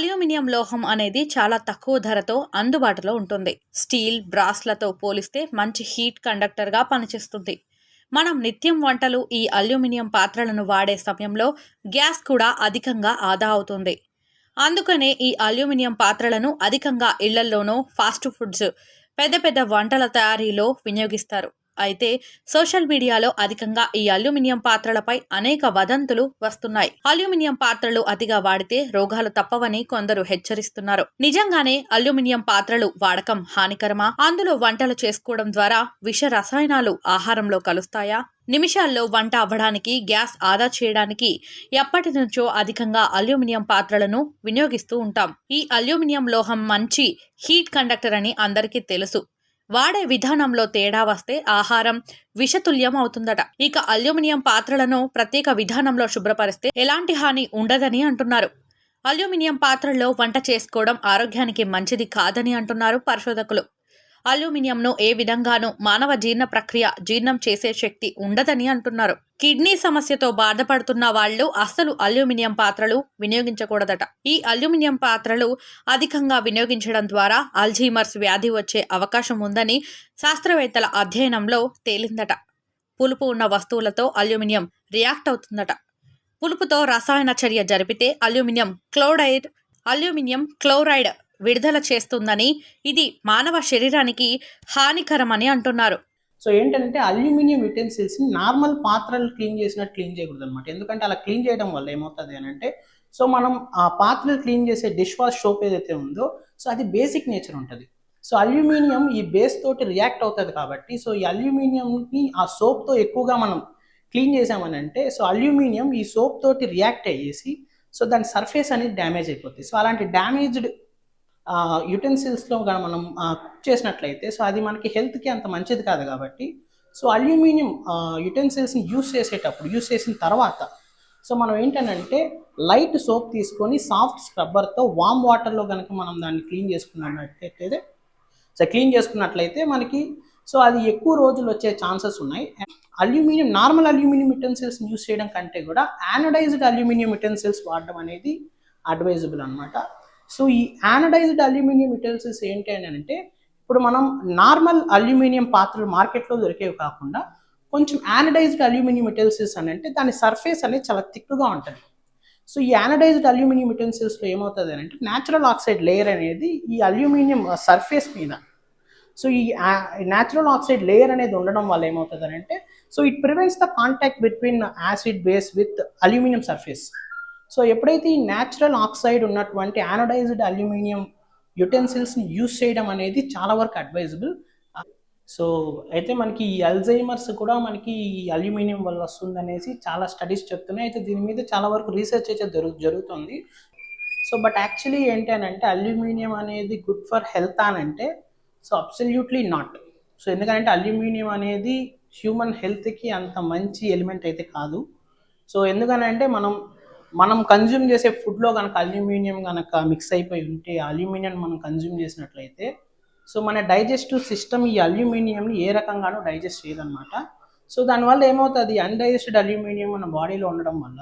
Aluminium లోహం అనేది చాలా తక్కువ ధరతో అందుబాటులో ఉంటుంది. స్టీల్ బ్రాస్లతో పోలిస్తే మంచి హీట్ కండక్టర్గా పనిచేస్తుంది. మనం నిత్యం వంటలు ఈ అల్యూమినియం పాత్రలను వాడే సమయంలో గ్యాస్ కూడా అధికంగా ఆదా అవుతుంది. అందుకనే ఈ అల్యూమినియం పాత్రలను అధికంగా ఇళ్ళల్లోనూ ఫాస్ట్ ఫుడ్స్ పెద్ద పెద్ద వంటల తయారీలో వినియోగిస్తారు. అయితే సోషల్ మీడియాలో అధికంగా ఈ అల్యూమినియం పాత్రలపై అనేక వదంతులు వస్తున్నాయి. అల్యూమినియం పాత్రలు అతిగా వాడితే రోగాలు తప్పవని కొందరు హెచ్చరిస్తున్నారు. నిజంగానే అల్యూమినియం పాత్రలు వాడకం హానికరమా? అందులో వంటలు చేసుకోవడం ద్వారా విష రసాయనాలు ఆహారంలో కలుస్తాయా? నిమిషాల్లో వంట అవ్వడానికి గ్యాస్ ఆదా చేయడానికి ఎప్పటి నుంచో అధికంగా అల్యూమినియం పాత్రలను వినియోగిస్తూ ఉంటాం. ఈ అల్యూమినియం లోహం మంచి హీట్ కండక్టర్ అని అందరికీ తెలుసు. వాడే విధానంలో తేడా వస్తే ఆహారం విషతుల్యం అవుతుందట. ఇక అల్యూమినియం పాత్రలను ప్రత్యేక విధానంలో శుభ్రపరిస్తే ఎలాంటి హాని ఉండదని అంటున్నారు. అల్యూమినియం పాత్రల్లో వంట చేసుకోవడం ఆరోగ్యానికి మంచిది కాదని అంటున్నారు పరిశోధకులు. అల్యూమినియంను ఏ విధంగానూ మానవ జీర్ణ ప్రక్రియ జీర్ణం చేసే శక్తి ఉండదని అంటున్నారు. కిడ్నీ సమస్యతో బాధపడుతున్న వాళ్ళు అస్సలు అల్యూమినియం పాత్రలు వినియోగించకూడదట. ఈ అల్యూమినియం పాత్రలు అధికంగా వినియోగించడం ద్వారా అల్జీమర్స్ వ్యాధి వచ్చే అవకాశం ఉందని శాస్త్రవేత్తల అధ్యయనంలో తేలిందట. పులుపు ఉన్న వస్తువులతో అల్యూమినియం రియాక్ట్ అవుతుందట. పులుపుతో రసాయన చర్య జరిపితే అల్యూమినియం క్లోరైడ్ అల్యూమినియం క్లోరైడ్ విడుదల చేస్తుందని ఇది మానవ శరీరానికి హానికరమని అంటున్నారు. సో ఏంటంటే అల్యూమినియం యుటెన్సిల్స్ నార్మల్ పాత్రలు క్లీన్ చేసినట్టు క్లీన్ చేయకూడదు అనమాట ఎందుకంటే అలా క్లీన్ చేయడం వల్ల ఏమవుతుంది అని అంటే సో మనం ఆ పాత్రలు క్లీన్ చేసే డిష్ వాష్ సోప్ ఏదైతే ఉందో సో అది బేసిక్ నేచర్ ఉంటుంది. సో అల్యూమినియం ఈ బేస్ తోటి రియాక్ట్ అవుతుంది కాబట్టి సో ఈ అల్యూమినియంని ఆ సోప్తో ఎక్కువగా మనం క్లీన్ చేసామని అంటే సో అల్యూమినియం ఈ సోప్ తోటి రియాక్ట్ అయ్యేసి సో దాని సర్ఫేస్ అనేది డ్యామేజ్ అయిపోతుంది సో అలాంటి డ్యామేజ్డ్ యుటెన్సిల్స్లో కానీ మనం కుక్ చేసినట్లయితే సో అది మనకి హెల్త్కి అంత మంచిది కాదు కాబట్టి సో అల్యూమినియం యుటెన్సిల్స్ని యూస్ చేసేటప్పుడు యూస్ చేసిన తర్వాత సో మనం ఏంటంటే లైట్ సోప్ తీసుకొని సాఫ్ట్ స్క్రబ్బర్తో వామ్ వాటర్లో కనుక మనం దాన్ని క్లీన్ చేసుకున్నట్లయితే సో క్లీన్ చేసుకున్నట్లయితే మనకి సో అది ఎక్కువ రోజులు వచ్చే ఛాన్సెస్ ఉన్నాయి. అల్యూమినియం నార్మల్ అల్యూమినియం యుటెన్సిల్స్ని యూస్ చేయడం కంటే కూడా యానడైజ్డ్ అల్యూమినియం యుటెన్సిల్స్ వాడడం అనేది అడ్వైజబుల్ అనమాట సో ఈ యానడైజ్డ్ అల్యూమినియం యుటెన్సిల్స్ ఏంటి అని అంటే ఇప్పుడు మనం నార్మల్ అల్యూమినియం పాత్రలు మార్కెట్లో దొరికేవి కాకుండా కొంచెం యానడైజ్డ్ అల్యూమినియం యుటెన్సిల్స్ అని అంటే దాని సర్ఫేస్ అనేది చాలా థిక్గా ఉంటుంది. సో ఈ యానడైజ్డ్ అల్యూమినియం యుటెన్సిల్స్లో ఏమవుతుంది అని అంటే న్యాచురల్ ఆక్సైడ్ లేయర్ అనేది ఈ అల్యూమినియం సర్ఫేస్ uh, మీద. సో ఈ న్యాచురల్ ఆక్సైడ్ లేయర్ అనేది ఉండడం వల్ల ఏమవుతుంది అని అంటే so it prevents the contact between acid base with aluminium surface so ఎప్పుడైతే ఈ న్యాచురల్ ఆక్సైడ్ ఉన్నటువంటి యానడైజ్డ్ అల్యూమినియం యుటెన్సిల్స్ని యూస్ చేయడం అనేది చాలా వరకు అడ్వైజబుల్ సో అయితే మనకి ఈ అల్జైమర్స్ కూడా మనకి ఈ అల్యూమినియం వల్ల వస్తుందనేసి చాలా స్టడీస్ చెప్తున్నాయి. అయితే దీని మీద చాలా వరకు రీసెర్చ్ అయితే జరుగు జరుగుతుంది. సో బట్ యాక్చువల్లీ ఏంటి అని అంటే అల్యూమినియం అనేది గుడ్ ఫర్ హెల్త్ అని అంటే సో అబ్సల్యూట్లీ నాట్ సో ఎందుకంటే అల్యూమినియం అనేది హ్యూమన్ హెల్త్కి అంత మంచి ఎలిమెంట్ అయితే కాదు. సో ఎందుకనంటే మనం మనం కన్జ్యూమ్ చేసే ఫుడ్లో కనుక అల్యూమినియం కనుక మిక్స్ అయిపోయి ఉంటే అల్యూమినియం మనం కన్జ్యూమ్ చేసినట్లయితే సో మన డైజెస్టివ్ సిస్టమ్ ఈ అల్యూమినియంని ఏ రకంగానూ డైజెస్ట్ చేయదనమాట సో దానివల్ల ఏమవుతుంది? అన్డైజెస్టెడ్ అల్యూమినియం మన బాడీలో ఉండడం వల్ల